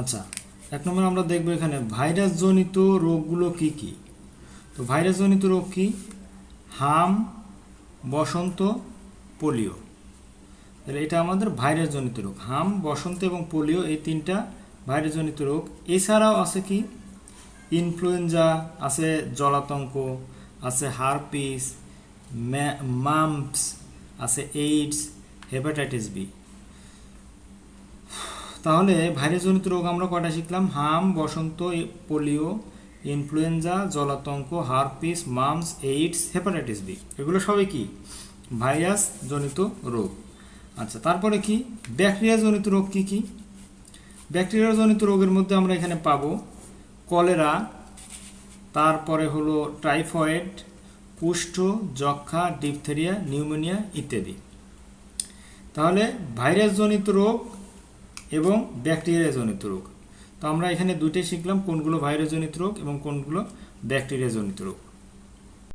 আচ্ছা এক নম্বর আমরা দেখব এখানে ভাইরাস জনিত রোগগুলো কি কি? তো ভাইরাস জনিত রোগ কি? হাম, বসন্ত, পোলিও। তাহলে এটা আমাদের ভাইরাস জনিত রোগ। হাম, বসন্ত এবং পোলিও এই তিনটা ভাইরাস জনিত রোগ। এছাড়াও আছে কি? ইনফ্লুয়েঞ্জা, আছে জলাতঙ্ক, আছে হারপিস মাম্পস, আছে এইডস, হেপাটাইটিস বি। তাহলে ভাইরাসজনিত রোগ আমরা কয়টা শিখলাম? হাম, বসন্ত, polio, influenza, জলাতঙ্ক, herpes, mumps, AIDS, hepatitis B. এগুলো সবই কি? ভাইরাস জনিত রোগ। আচ্ছা তারপরে কি? ব্যাকটেরিয়া জনিত রোগ কি কি? ব্যাকটেরিয়া জনিত রোগের মধ্যে আমরা এখানে পাবো কলেরা, তারপরে হলো টাইফয়েড কুষ্ঠ যক্ষা ডিপথেরিয়া, নিউমোনিয়া ইত্যাদি। তাহলে ভাইরাসজনিত রোগ এবং ব্যাকটেরিয়াজনিত রোগ। তো আমরা এখানে দুটোই শিখলাম, কোনগুলো ভাইরাসজনিত রোগ এবং কোনগুলো ব্যাকটেরিয়াজনিত রোগ।